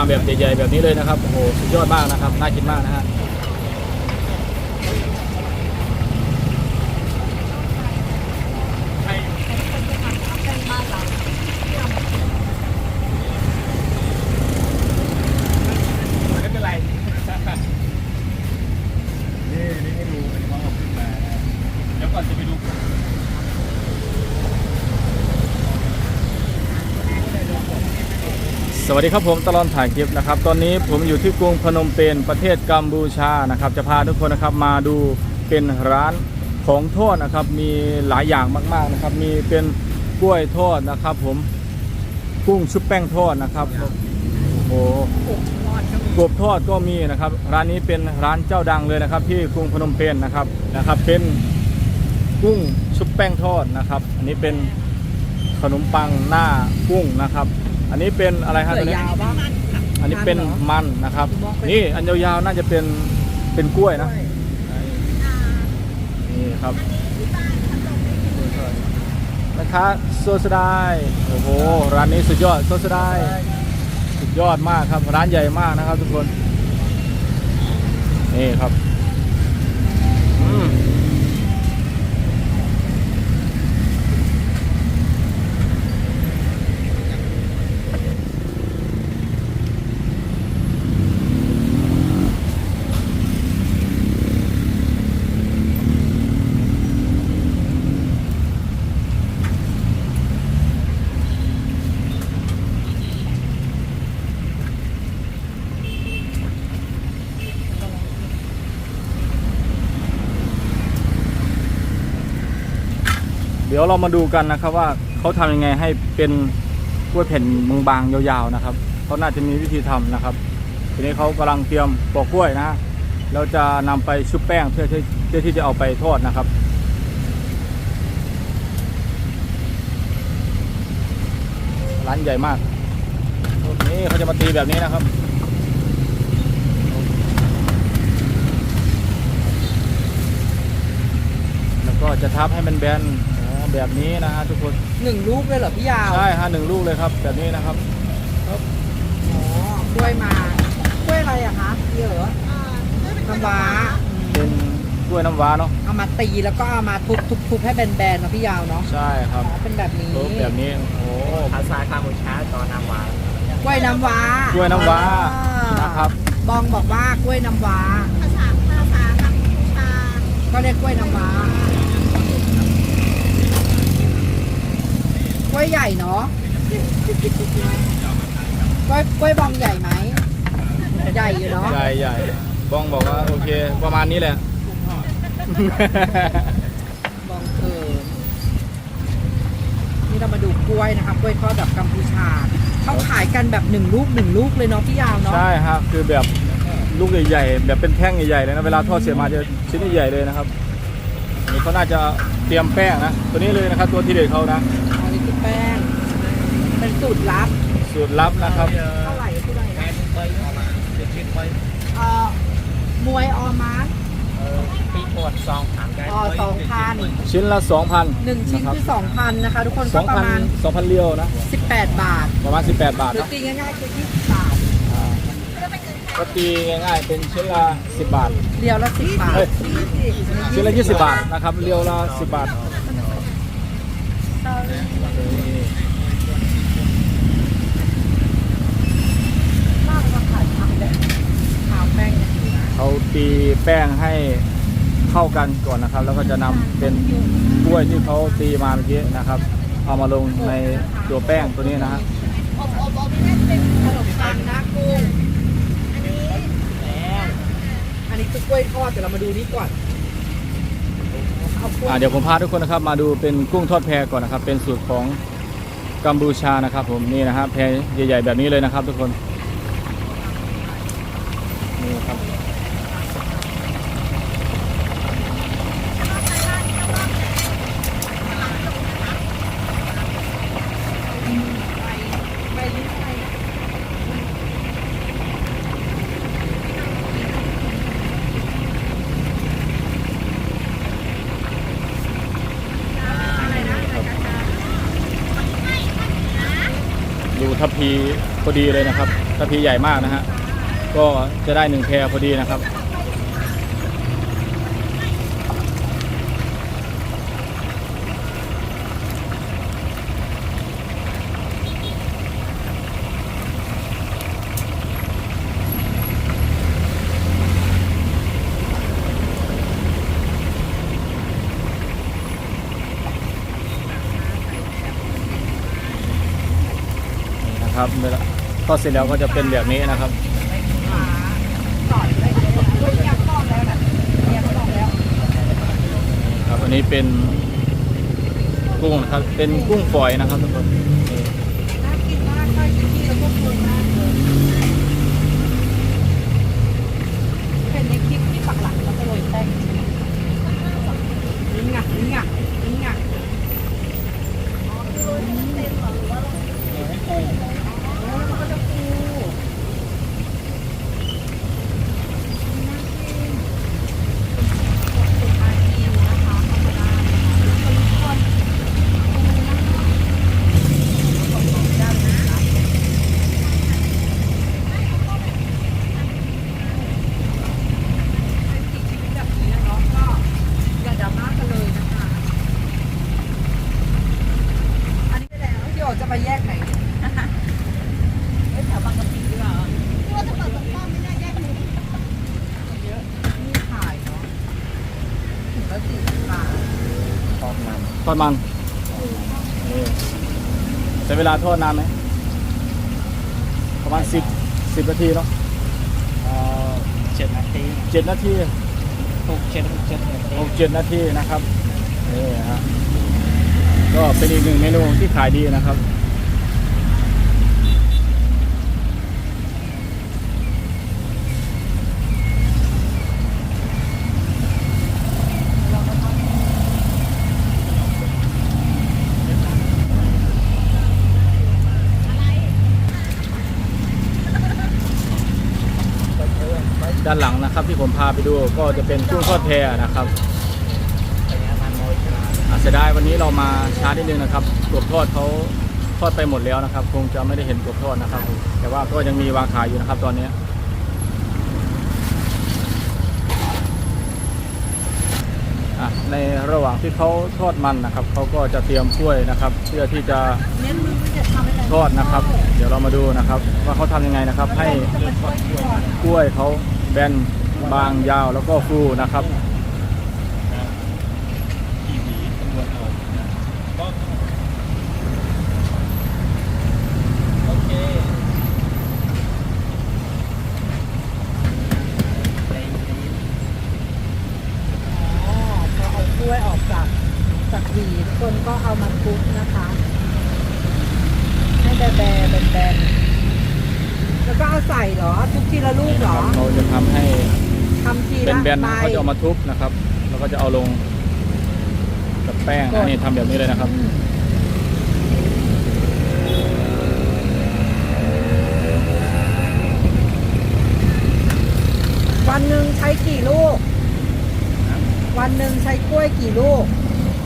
าแบบใหญ่ๆแบบนี้เลยนะครับโอ้โหสุดยอดมากนะครับน่ากินมากนะฮะ ไม่เป็นไร นี่นี่ให้ดูอันนี้ว่าเอาขึ้นมานะเดี๋ยวก่อนจะไปดู ส วัสดีครับผมตลอดถ่ายคลิปนะครับ ตอนนี้ผมอยู่ที่กรุงพนมเปญประเทศกัมพูชานะครับ จะพาทุกคนนะครับมาดูเป็นร้านของทอดนะครับ มีหลายอย่างมากๆนะครับ มีเป็นกล้วยทอดนะครับ ผมกุ้งชุบแป้งทอดนะครับโอ้โหกบทอดก็มีนะครับ ร้านนี้เป็นร้านเจ้าดังเลยนะครับ ที่กรุงพนมเปญนะครับนะครับ เป็นกุ้งชุบแป้งทอดนะครับ อันนี้เป็นขนมปังหน้ากุ้งนะครับ อันนี้เป็นอะไรครับเสืตัวอนี้ยาวบ้างอันนี้เป็นมันเหรอมันนะครับมองเป็นนี่อันยาวๆน่าจะเป็นเป็นกล้วยนะนี่ครับนะคะโซสดายโอ้โหร้านนี้สุดยอดโซสดายสุดยอดมากครับ ร้านใหญ่มากนะครับทุกคน นี่ครับ อืม ดี๋ยวเรามาดูกันนะครับว่าเขาทำยังไงให้เป็นกล้วยแผ่นบางๆยาวๆนะครับเขาน่าจะมีวิธีทำนะครับ ทีนี้เขากำลังเตรียมปอกกล้วยนะเราจะนำไปชุบแป้งเพื่อที่เพื่อที่จะเอาไปทอดนะครับร้านใหญ่มากนี่เขาจะมาตีแบบนี้นะครับแล้วก็จะทับให้มันแบน แบบนี้นะฮะทุกคนหนึ่งลูกเลยเหรอพี่ยาวใช่ฮะหนึ่งลูกเลยครับแบบนี้นะครับอ๋อกล้วยมากล้วยอะไรอะคะเยอะน้ำว้าเป็นกล้วยน้ำว้าเนาะเอามาตีแล้วก็เอามาทุบทุบทุบให้แบนๆนะพี่ยาวเนาะใช่ครับอ๋อเป็นแบบนี้รูปแบบนี้โอ้ภาษาคาโมชาตอนน้ำหวานกล้วยน้ำว้ากล้วยน้ำว้าอ่านะครับบองบอกว่ากล้วยน้ำว้าภาษาภาษากัมพูชาก็เรียกกล้วยน้ำว้า กล้วยใหญ่เนาะกล้วยกล้วยบองใหญ่ไหม ใหญ่อยู่เนาะ ใหญ่ใหญ่บ้องบอกว่าโอเค ประมาณนี้แหละ บองเคินนี่เรามาดูกล้วยนะคะกล้วยทอดแบบกัมพูชาเขาขายกันแบบหนึ่งลูกหนึ่งลูกเลยเนาะพี่ยาวเนาะ ใช่ฮะคือแบบลูกใหญ่ๆแบบเป็นแท่งใหญ่ๆเลยนะ เวลาทอดเสร็จมาจะชิ้นใหญ่ๆเลยนะครับอันนี้เขาน่าจะเตรียมแป้งนะ ตัวนี้เลยนะครับ ตัวที่เด็ดเขานะอันนี้คือแป้ง เป็นสูตรลับสูตรลับนะครับ เท่าไหร่ที่ไหนแม่ไปออกมาจะชิ้นไปเอ่อมวยออมาร์เออปีปวดซองถามได้อ๋อสองพันชิ้นละ 2,000หนึ่งชิ้นนะครับคือสองพันนะคะ ทุกคนก็ประมาณ 2,000 2,000เรียวนะสิบแปดบาท ประมาณ 18 บาทหรือนะตีง่ายๆคือยี่สิบบาทอ่าก็ตีง่ายๆ เป็นชิ้นละ 10 บาท เดียวละสิบบาทเฮ้ย ชิ้นละ 20 บาทนะครับ เรียวละ 10 บาท มากกว่าขายผักเลยขาวแป้งเนี่ย เขา ตีแป้งให้เข้ากันก่อนนะครับ แล้วก็จะนำเป็นกล้วยที่เขาตีมาเมื่อกี้นะครับ เอามาลงในตัวแป้งตัวนี้นะฮะอบอบอบนี่น่าจะเป็นขนมปังหน้ากุ้งอันนี้อันนี้คือกล้วยทอดเดี๋ยวเรามาดูนี่ก่อนเอากล้วยอ่าเดี๋ยวผมพาทุกคนนะครับ มาดูเป็นกุ้งทอดแพก่อนนะครับ เป็นสูตรของกัมพูชานะครับ ผมนี่นะฮะแพใหญ่ๆแบบนี้เลยนะครับ ทุกคนนี่ครับ ไปลิ้นไปนะ ดู ทัพพีพอดีเลยนะครับทัพพีใหญ่มากนะฮะก็จะได้หนึ่งแพรพอดีนะครับ นะครับเวลาทอดเสร็จแล้วก็จะเป็นแบบนี้นะครับต่อยเลยเฮ้ยยังกล้องแล้วน่ะยังกล้องแล้วครับอันนี้เป็นกุ้งนะครับเป็นกุ้งฝอยนะครับทุกคนนี่ น่ากินมากค่อยกินที่แล้วพวกคุณมากเลยเป็นในคลิปที่ปักหลักแล้วก็โรยแป้งนี่ไงนี่ไงนี่ไง ให้ปู แล้วมันก็จะฟูน่ากินอากินนะคะธรรมดานะคะทุกคนได้นะคะเป็นสีชีวิตแบบนี้นะเนาะก็อย่าดราม่ากันเลยนะคะ อันนี้ไปแล้วพี่โอจะไปแยกไหนเอ้ยแถวบางกะปิดีกว่า ที่ว่าจะเปิดตรงป้อมไม่ได้แยกมือ เยอะมีขายเนาะถุงละสี่สิบบาท ท อดมันทอดมันนี่ใช้เวลาทอดนานไหมประมาณสิบสิบนาทีเนาะเอ่อเจ็ดนาทีเจ็ดนาทีหกเจ็ดเจ็ดนาทีหกเจ็ดนาทีนะครับนี่ฮะก็เป็นอีกหนึ่งเมนูที่ขายดีนะครับ ด้านหลังนะครับ ที่ผมพาไปดูก็จะเป็นกุ้งทอดแพนะครับไปงาเสียดายวันนี้เรามาช้านิดนึงนะครับกบทอดเขาทอดไปหมดแล้วนะครับ คงจะไม่ได้เห็นกบทอดนะครับ แต่ว่าก็ยังมีวางขายอยู่นะครับ ตอนนี้ในระหว่างที่เขาทอดมันนะครับเขาก็จะเตรียมถ้วยนะครับเพื่อที่จะทอดนะครับ เดี๋ยวเรามาดูนะครับ ว่าเขาทำยังไงนะครับ ให้กล้วยเขา แบนบางยาวแล้วก็ฟูนะครับก็เอ๋อพอเอากล้วยออกจากจากหวีทุกคนก็เอามาคลุกนะคะ ให้แบะแบะแบนๆ แล้วก็เอาใส่เหรอ ทุกทีละลูกเหรอเขาจะทำให้ทำทีเป็นละแบนใบ ๆเขาจะเอามาทุบนะครับ แล้วก็จะเอาลงกับแป้งอันนี้ทำแบบนี้เลยนะครับอืมวันหนึ่งใช้กี่ลูก วันหนึ่งใช้กล้วยกี่ลูก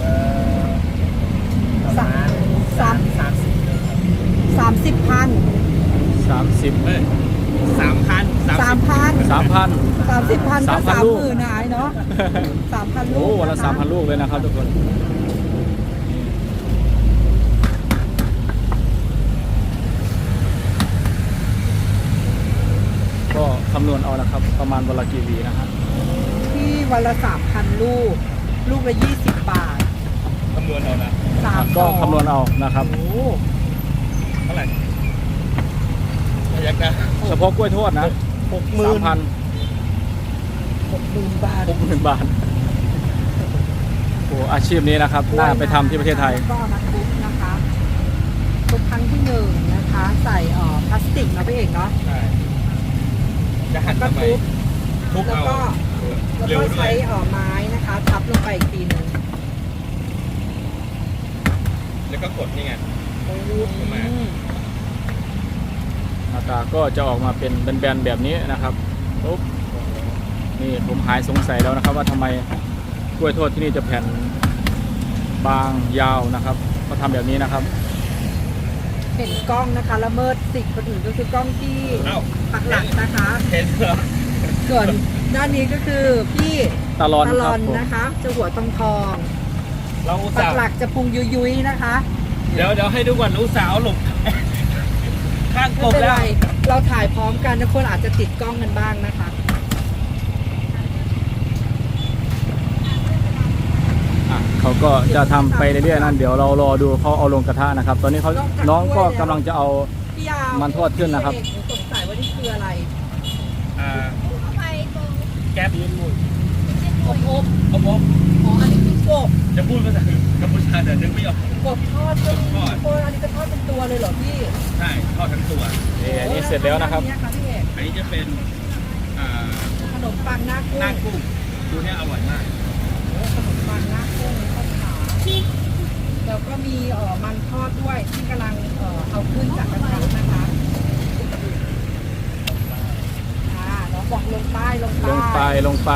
เอ่อประมาณสาม สามสิบเลยครับสามสิบพัน30เอ้ยสามพันสามพัน3,000สามสิบพันก็3,000สามลูหกมื่นหายเนาะสามพันลูโอ้กวันละค3,000ลูกเลยนะครับทุกคนก็คำนวณเอานะครับ ประมาณวันละกี่หวีนะครับที่วันละสามพันลูก ลูกละยี่สิบบาทคำนวณเอานะสามก็สองคำนวณเอานะครับ โอ้โหเท่าไหร่พ ยักนะเฉพาะกล้วยทอดนะหกหมื่สานมพันหกหมื่นบาทหกหมื่นบาทโอ้อาชีพนี้นะครับน่าไปทำที่ประเทศไทยก็เอามาทุบนะคะทุบครั้งที่หนึ่งนะคะ ใส่เอ่อพลาสติกเนาะพี่เอกเนาะใช่จะหั่นก็ทำไมทุบทุบแล้วเอาก็แล้วเร็วก็ด้วใช้ยเอ่อไม้นะคะทับลงไปอีกทีหนึ่งแล้วก็กดนี่ไงลงมาอืม หน้าตาก็จะออกมาเป็นแบนๆแบบนี้นะครับปุ๊บนี่ผมหายสงสัยแล้วนะครับ ว่าทำไมกล้วยทอดที่นี่จะแผ่นบางยาวนะครับเขาทำแบบนี้นะครับเห็นกล้องนะคะละเมิดสิทธิ์คนอื่นก็คือกล้องที่เอ้าปักหลักนะคะเห็นเหรอส่วนด้านนี้ก็คือพี่ตลอนตคลรัอบนผมนะคะ จะหัวทองทองเราอุตปัส่ากห์หลักจะพุงยุยยุยๆนะคะ เดี๋ยวเดี๋ยวให้ดูก่อนอุตส่าห์เอาหลบข้างกไม่บเป็นแล้ไรว เราถ่ายพร้อมกันทุกคนอาจจะติดกล้องกันบ้างนะคะ อะเขาก็จะทำไปเรื่อยๆนั่นเดี๋ยวเรารอดูเขาเอาลงกระทะนะครับ ตอนนี้เขาน้องก็กำลังจะเอา พี่ยาวมันทอดขึ้นนะครับ พี่เอกหนูสงสัยว่านี่คืออะไรอ่าไปตรงแก๊ปยืนมุนอบอบเอาผมอ๋ออันนี้คือก บจะพูดภาษากัมพูชาแต่นึกไม่ออก กบทอดก็มีกบทอดโคนอันนี้ก็ทอดเป็นตัวเลยเหรอพี่ใช่ทอดทั้งตัว นี่อันนี้เสร็จแล้วนะครับอัค่ะพี่เอกอันนี้จะเป็นอ่าขนมปังหน้ากุ้งหน้ากุ้งดูเนี่ยอร่อยมากขนมปังหน้ากุ้งทอดขาแล้วก็มีเอ่อมันทอดด้วยที่กำลังเอ่อเอาขึ้นจากกระทะนะคะอ่าน้องบอกลงใต้ลงลงไปใต้ลงไป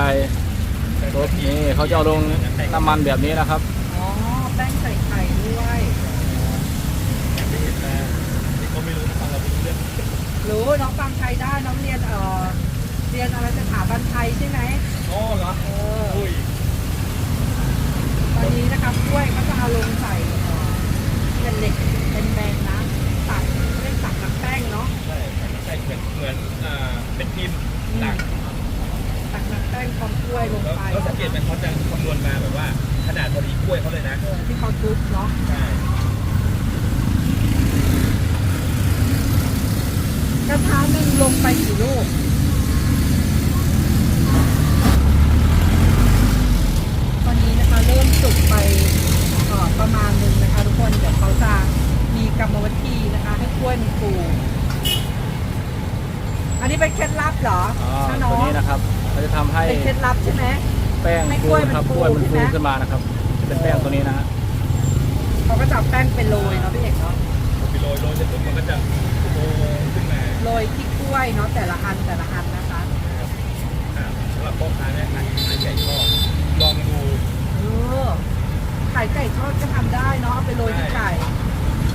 ปุ๊บนี่เขาจะเอาลงน้ำมันแบบนี้นะครับ อ๋อ แป้งใส่ไข่ด้วยไม่เห็นแต่นี่เขาไม่รู้ฟังเราไม่รู้เรื่องรู้น้องฟังไทยได้น้องเรียนเอ่อเรียนอะไรสถาบันไทยใช่ไหม อ๋อเหรอ เออ อุ้ย ตอนนี้นะครับกล้วยเขาจะเอาลงใส่เอ่อเป็นเหล็กเป็นแบนๆนะตัดไม่ได้ตัดกับแป้งเนาะ ใช่ใช่เหมือนเหมือนอ่าเป็นพิมพ์หลัก ตักน้ำแป้งพร้อมกล้วยลง แล้ว ไป แล้วสังเกตไหมเขาจะคำนวณมาแบบว่า ขนาดพอดีกล้วยเขาเลยนะ เออที่เขาทุบเนาะ ใช่ กระทะหนึ่งลงไปกี่ลูกตอนนี้นะคะเริ่มสุกไปเอ่อประมาณหนึ่งนะคะ ทุกคนเดี๋ยวเขาจะมีกรรมวิธีนะคะ ให้กล้วยมันฟูอันนี้เป็นเคล็ดลับเหรอ อ่า ถ้า ตั น้อ ว ง นี้นะครับเขาจะทำให้ เป็นเคล็ดลับใช่ไหม แป้ง ให้ ฟู กล้วย นะครับ มัน กล้วยมัน ฟู ฟู ใช่ไหม ขึ้นมานะครับ จะเป็นแป้งตัวนี้นะฮะเขาก็จะเอาแป้งไปโรยเนาะพี่เอกเนาะไปโรยโรยเสร็จปุ๊บมันก็จะโตขึ้นมาโรยที่กล้วยเนาะแต่ละอันแต่ละอันนะคะอ่าสำหรับพ่อค้าแม่ขายขายใหญ่ก็ลองดูเออไข่ไก่ทอดก็ทำได้เนาะเอาไปโรยที่ไก่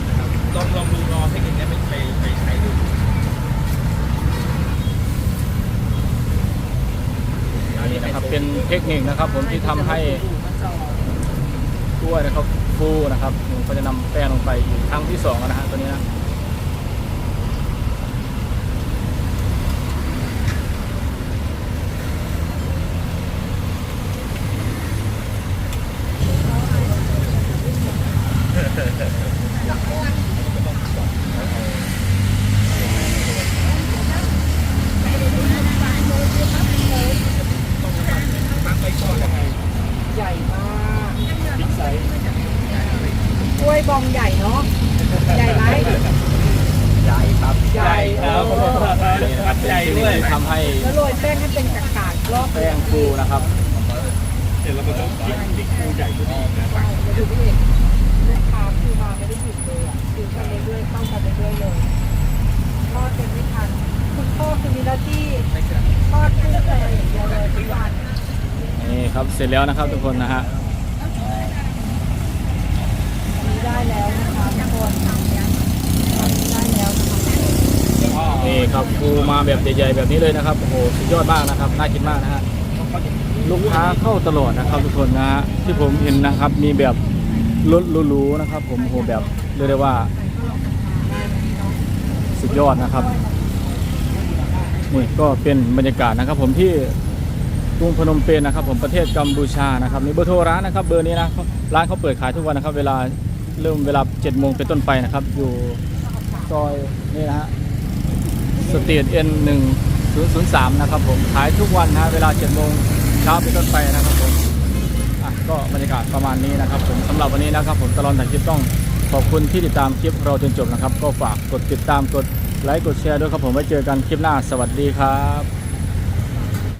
นะครับลองลองดูลองเทคนิคเนี้ยไปไปไปใช้ดูอันนี้นะครับเป็นเทคนิคนะครับ ผมที่ทำให้ กล้วยนะครับฟูนะครับผมก็จะนำแป้งลงไปอีกครั้งที่สองนะฮะตัวนี้นะ ตั้งไปก่อนยังไง ใหญ่มาก บิ๊กไซส์ กล้วยบองให ญ่เนาะใหญ่ไหมใหญ่ครับใหญ่เออนี่นะครับใหญ่เทคนิด้วยทำให้แล้วโรยแป้งให้เป็นกากๆรอบแป้งฟูนะครับเดี๋ยวเราไปต้องบิ๊กบิ๊กคูใหญ่ขึ้นอีกนะใช่แล้วดูพี่เอกลูกค้าคือมาไม่ได้หยุดเลยอะคือกันเรื่อยๆเข้ากันเรื่อยเลยทอดเป็นไม่ทันคุณพ่อคือมีหน้าที่ทอดกุ้งแต่อย่างเดียวเลยทุกวันนี่ครับเสร็จแล้วนะครับทุกคนนะฮะ นี้ได้แล้วนะคะทุกคนทำเนี้ยได้แล้วนะคะ ครับฟูมาแบบใหญ่ๆแบบนี้เลยนะครับโอ้โหสุดยอดมากนะครับน่ากินมากนะฮะลูกค้าเข้าตลอดนะครับทุกคนนะฮะที่ผมเห็นนะครับมีแบบรถหรูๆนะครับ ผมโอ้โหแบบเรียกได้ว่า สุดยอดนะครับนี่ก็เป็นบรรยากาศนะครับ ผมที่กรุงพนมเปญนะครับ ผมประเทศกัมพูชานะครับมีเบอร์โทรร้านนะครับเบอร์นี้นะร้านเขาเปิดขายทุกวันนะครับ เวลาเริ่มเวลา7โมงเป็นต้นไปนะครับ อยู่ซอยนี่นะฮะ สตรีทเอ็นหนึ่งศูนย์ศูนย์สามนะครับผมขายทุกวันนะฮะเวลาเจ็ดโมงเช้าเป็นต้นไปนะครับผมอะก็บรรยากาศประมาณนี้นะครับผมสำหรับวันนี้นะครับผมตลอดถ่ายคลิปต้องขอบคุณที่ติดตามคลิปเราจนจบนะครับ ก็ฝากกดติดตามกดไลค์กดแชร์ด้วยครับผมไว้เจอกันคลิปหน้าสวัสดีครับ